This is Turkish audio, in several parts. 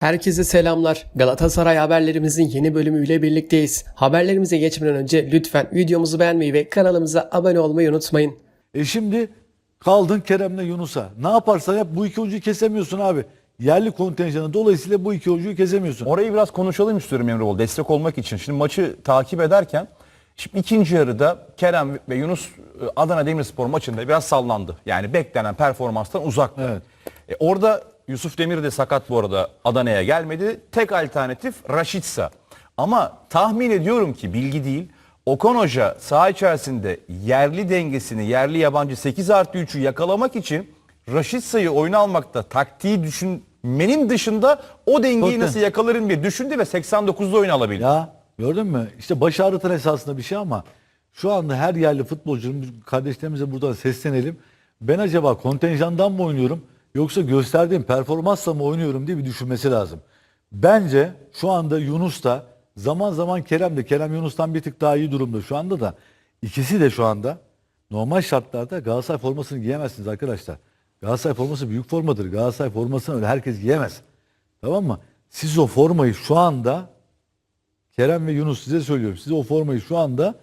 Herkese selamlar. Galatasaray haberlerimizin yeni bölümüyle birlikteyiz. Haberlerimize geçmeden önce lütfen videomuzu beğenmeyi ve kanalımıza abone olmayı unutmayın. E şimdi kaldın Kerem'le Yunus'a. Ne yaparsan yap bu iki oyuncuyu kesemiyorsun abi. Yerli kontenjanı dolayısıyla bu iki oyuncuyu kesemiyorsun. Orayı biraz konuşalım istiyorum Emre Bol destek olmak için. Şimdi maçı takip ederken şimdi ikinci yarıda Kerem ve Yunus e, Adana Demirspor maçında biraz sallandı. Yani beklenen performanstan uzak. Evet. E, orada Yusuf Demir de sakat bu arada Adana'ya gelmedi. Tek alternatif Raşitsa. Ama tahmin ediyorum ki bilgi değil. Okan Hoca saha içerisinde yerli dengesini, yerli yabancı 8 artı 3'ü yakalamak için Raşitsa'yı oyuna almakta taktiği düşünmenin dışında o dengeyi Bakın. nasıl yakalarım diye düşündü ve 89'da oyun alabildi. Ya gördün mü? İşte baş ağrıtan esasında bir şey ama şu anda her yerli futbolcunun kardeşlerimize buradan seslenelim. Ben acaba kontenjandan mı oynuyorum yoksa gösterdiğim performansla mı oynuyorum diye bir düşünmesi lazım. Bence şu anda Yunus da zaman zaman Kerem de Kerem Yunus'tan bir tık daha iyi durumda şu anda da ikisi de şu anda normal şartlarda Galatasaray formasını giyemezsiniz arkadaşlar. Galatasaray forması büyük formadır. Galatasaray formasını öyle herkes giyemez. Tamam mı? Siz o formayı şu anda Kerem ve Yunus size söylüyorum. Siz o formayı şu anda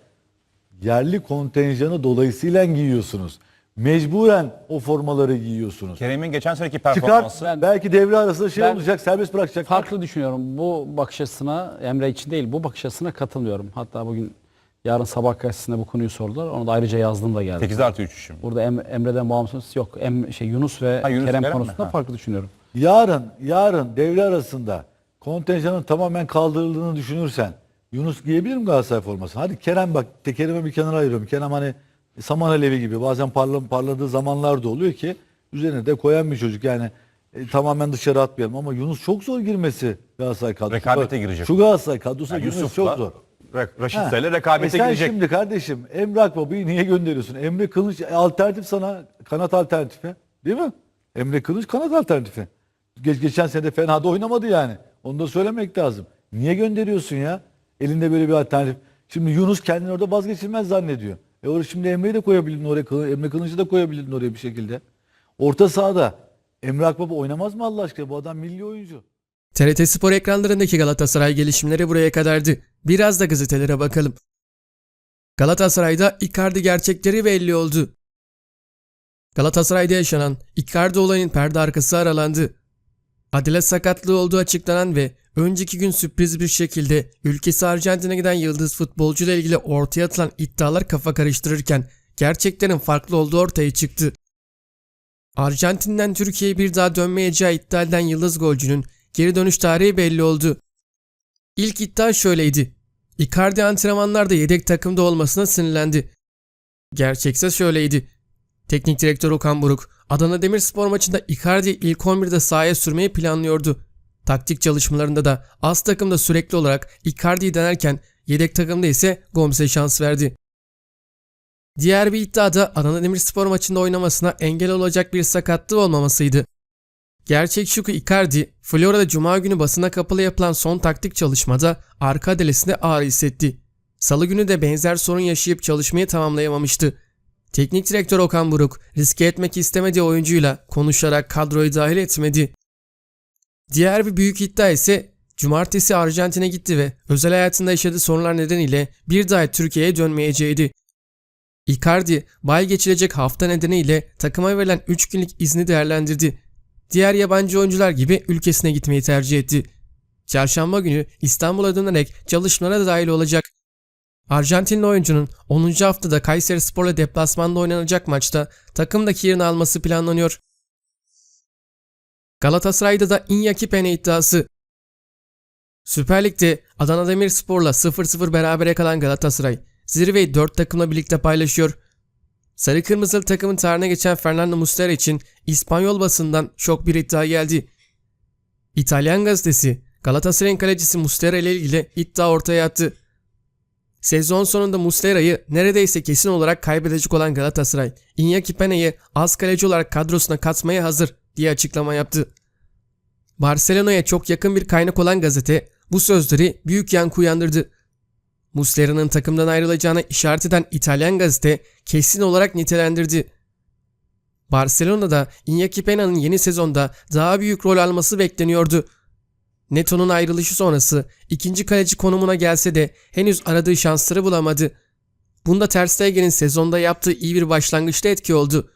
yerli kontenjanı dolayısıyla giyiyorsunuz. Mecburen o formaları giyiyorsunuz. Kerem'in geçen seneki Çıkar performansı Ben- belki devre arasında şey Ben- olacak serbest bırakacak. Farklı düşünüyorum. Bu bakış açısına Emre için değil bu bakış açısına katılmıyorum. Hatta bugün yarın sabah gazetesinde bu konuyu sordular. Onu da ayrıca yazdım da geldi. 8 artı 3 şimdi. Burada Em- Emre'den bağımsız yok. Em, şey Yunus ve Ha, Yunus, Kerem Kerem mi? konusunda Ha. farklı düşünüyorum. Yarın yarın devre arasında kontenjanın tamamen kaldırıldığını düşünürsen Yunus giyebilir mi Galatasaray formasını? Hadi Kerem bak de Kerem'i bir kenara ayırıyorum. Kerem hani saman alevi gibi bazen parla, parladığı zamanlar da oluyor ki üzerine de koyan bir çocuk yani e, tamamen dışarı atmayalım ama Yunus çok zor girmesi Galatasaray kadrosuna. Rekabete girecek. Şu Galatasaray kadrosuna Yani girmesi çok zor. Ra- Raşitsa Ha. ile rekabete E sen girecek. şimdi kardeşim Emre Akbaba'yı niye gönderiyorsun? Emre Kılıç e, alternatif sana kanat alternatifi değil mi? Emre Kılıç kanat alternatifi. Geç, geçen sene de fena da oynamadı yani. Onu da söylemek lazım. Niye gönderiyorsun ya? Elinde böyle bir alternatif. Şimdi Yunus kendini orada vazgeçilmez zannediyor. E oraya şimdi Emre'yi de koyabilirdin oraya. Emre Kılıç'ı da koyabilirdin oraya bir şekilde. Orta sahada Emre Akbaba oynamaz mı Allah aşkına? Bu adam milli oyuncu. TRT Spor ekranlarındaki Galatasaray gelişimleri buraya kadardı. Biraz da gazetelere bakalım. Galatasaray'da Icardi gerçekleri belli oldu. Galatasaray'da yaşanan Icardi olayının perde arkası aralandı. Adile sakatlığı olduğu açıklanan ve önceki gün sürpriz bir şekilde ülkesi Arjantin'e giden yıldız futbolcuyla ilgili ortaya atılan iddialar kafa karıştırırken gerçeklerin farklı olduğu ortaya çıktı. Arjantin'den Türkiye'ye bir daha dönmeyeceği iddia edilen yıldız golcünün geri dönüş tarihi belli oldu. İlk iddia şöyleydi. Icardi antrenmanlarda yedek takımda olmasına sinirlendi. Gerçekse şöyleydi. Teknik direktör Okan Buruk, Adana Demirspor maçında Icardi'yi ilk 11'de sahaya sürmeyi planlıyordu. Taktik çalışmalarında da az takımda sürekli olarak Icardi'yi denerken yedek takımda ise Gomez'e şans verdi. Diğer bir iddia da Adana Demirspor maçında oynamasına engel olacak bir sakatlığı olmamasıydı. Gerçek şu ki Icardi, Florya'da Cuma günü basına kapalı yapılan son taktik çalışmada arka adelesinde ağrı hissetti. Salı günü de benzer sorun yaşayıp çalışmayı tamamlayamamıştı. Teknik direktör Okan Buruk riske etmek istemediği oyuncuyla konuşarak kadroyu dahil etmedi. Diğer bir büyük iddia ise cumartesi Arjantin'e gitti ve özel hayatında yaşadığı sorunlar nedeniyle bir daha Türkiye'ye dönmeyeceğiydi. Icardi bay geçilecek hafta nedeniyle takıma verilen 3 günlük izni değerlendirdi. Diğer yabancı oyuncular gibi ülkesine gitmeyi tercih etti. Çarşamba günü İstanbul'a dönerek çalışmalara da dahil olacak. Arjantinli oyuncunun 10. haftada Kayseri Spor'la deplasmanda oynanacak maçta takımdaki yerini alması planlanıyor. Galatasaray'da da Iñaki Pene iddiası. Süper Lig'de Adana Demirspor'la 0-0 berabere kalan Galatasaray zirveyi 4 takımla birlikte paylaşıyor. Sarı Kırmızılı takımın tarihine geçen Fernando Muslera için İspanyol basından şok bir iddia geldi. İtalyan gazetesi Galatasaray'ın kalecisi Muslera ile ilgili iddia ortaya attı. Sezon sonunda Muslera'yı neredeyse kesin olarak kaybedecek olan Galatasaray, Iñaki Pene'yi az kaleci olarak kadrosuna katmaya hazır diye açıklama yaptı. Barcelona'ya çok yakın bir kaynak olan gazete bu sözleri büyük yankı uyandırdı. Muslera'nın takımdan ayrılacağına işaret eden İtalyan gazete kesin olarak nitelendirdi. Barcelona'da Iñaki Pena'nın yeni sezonda daha büyük rol alması bekleniyordu. Neto'nun ayrılışı sonrası ikinci kaleci konumuna gelse de henüz aradığı şansları bulamadı. Bunda Ter Stegen'in sezonda yaptığı iyi bir başlangıçta etki oldu.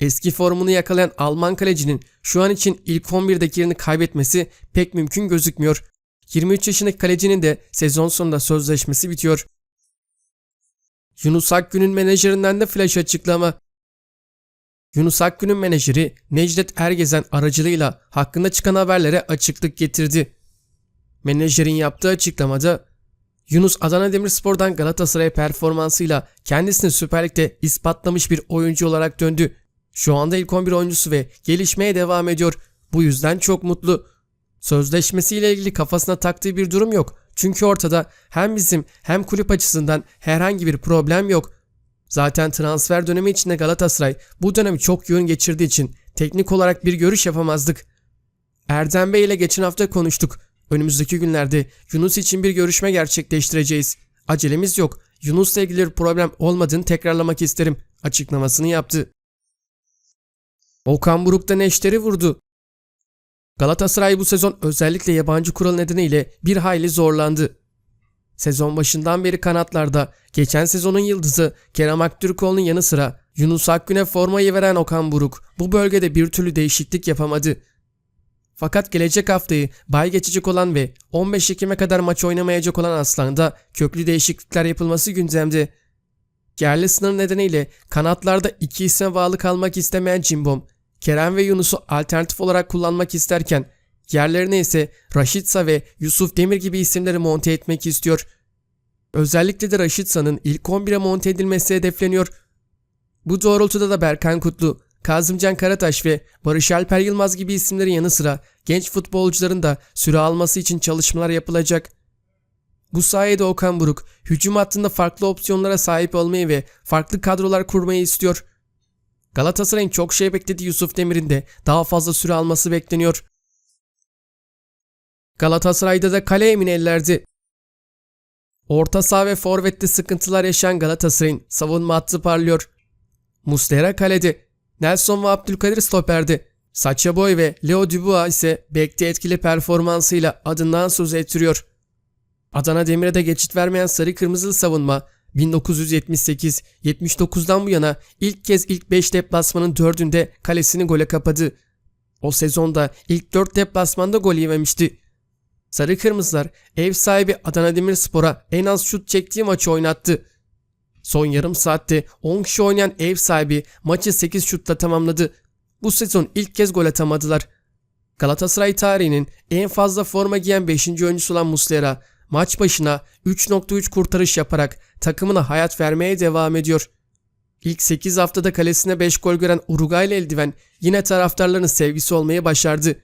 Eski formunu yakalayan Alman kalecinin şu an için ilk 11'deki yerini kaybetmesi pek mümkün gözükmüyor. 23 yaşındaki kalecinin de sezon sonunda sözleşmesi bitiyor. Yunus Akgün'ün menajerinden de flash açıklama. Yunus Akgün'ün menajeri Necdet Ergezen aracılığıyla hakkında çıkan haberlere açıklık getirdi. Menajerin yaptığı açıklamada Yunus Adana Demirspor'dan Galatasaray performansıyla kendisini Süper Lig'de ispatlamış bir oyuncu olarak döndü. Şu anda ilk 11 oyuncusu ve gelişmeye devam ediyor. Bu yüzden çok mutlu. Sözleşmesiyle ilgili kafasına taktığı bir durum yok. Çünkü ortada hem bizim hem kulüp açısından herhangi bir problem yok. Zaten transfer dönemi içinde Galatasaray bu dönemi çok yoğun geçirdiği için teknik olarak bir görüş yapamazdık. Erdem Bey ile geçen hafta konuştuk. Önümüzdeki günlerde Yunus için bir görüşme gerçekleştireceğiz. Acelemiz yok. Yunus'la ilgili bir problem olmadığını tekrarlamak isterim. Açıklamasını yaptı. Okan Buruk da neşteri vurdu. Galatasaray bu sezon özellikle yabancı kural nedeniyle bir hayli zorlandı. Sezon başından beri kanatlarda geçen sezonun yıldızı Kerem Aktürkoğlu'nun yanı sıra Yunus Akgün'e formayı veren Okan Buruk bu bölgede bir türlü değişiklik yapamadı. Fakat gelecek haftayı bay geçecek olan ve 15 Ekim'e kadar maç oynamayacak olan Aslan'da köklü değişiklikler yapılması gündemde. Yerli sınır nedeniyle kanatlarda iki isme bağlı kalmak istemeyen Cimbom, Kerem ve Yunus'u alternatif olarak kullanmak isterken yerlerine ise Raşitsa ve Yusuf Demir gibi isimleri monte etmek istiyor. Özellikle de Raşitsa'nın ilk 11'e monte edilmesi hedefleniyor. Bu doğrultuda da Berkan Kutlu, Kazımcan Karataş ve Barış Alper Yılmaz gibi isimlerin yanı sıra genç futbolcuların da süre alması için çalışmalar yapılacak. Bu sayede Okan Buruk hücum hattında farklı opsiyonlara sahip olmayı ve farklı kadrolar kurmayı istiyor. Galatasaray'ın çok şey beklediği Yusuf Demir'in de daha fazla süre alması bekleniyor. Galatasaray'da da kale emin ellerde. Orta saha ve forvette sıkıntılar yaşayan Galatasaray'ın savunma hattı parlıyor. Muslera kalede, Nelson ve Abdülkadir stoperde. Sacha Boy ve Leo Dubois ise bekte etkili performansıyla adından söz ettiriyor. Adana Demir'e de geçit vermeyen sarı kırmızılı savunma 1978-79'dan bu yana ilk kez ilk 5 deplasmanın 4'ünde kalesini gole kapadı. O sezonda ilk 4 deplasmanda gol yememişti. Sarı Kırmızılar ev sahibi Adana Demirspor'a en az şut çektiği maçı oynattı. Son yarım saatte 10 kişi oynayan ev sahibi maçı 8 şutla tamamladı. Bu sezon ilk kez gol atamadılar. Galatasaray tarihinin en fazla forma giyen 5. oyuncusu olan Muslera maç başına 3.3 kurtarış yaparak takımına hayat vermeye devam ediyor. İlk 8 haftada kalesine 5 gol gören Uruguaylı eldiven yine taraftarların sevgisi olmayı başardı.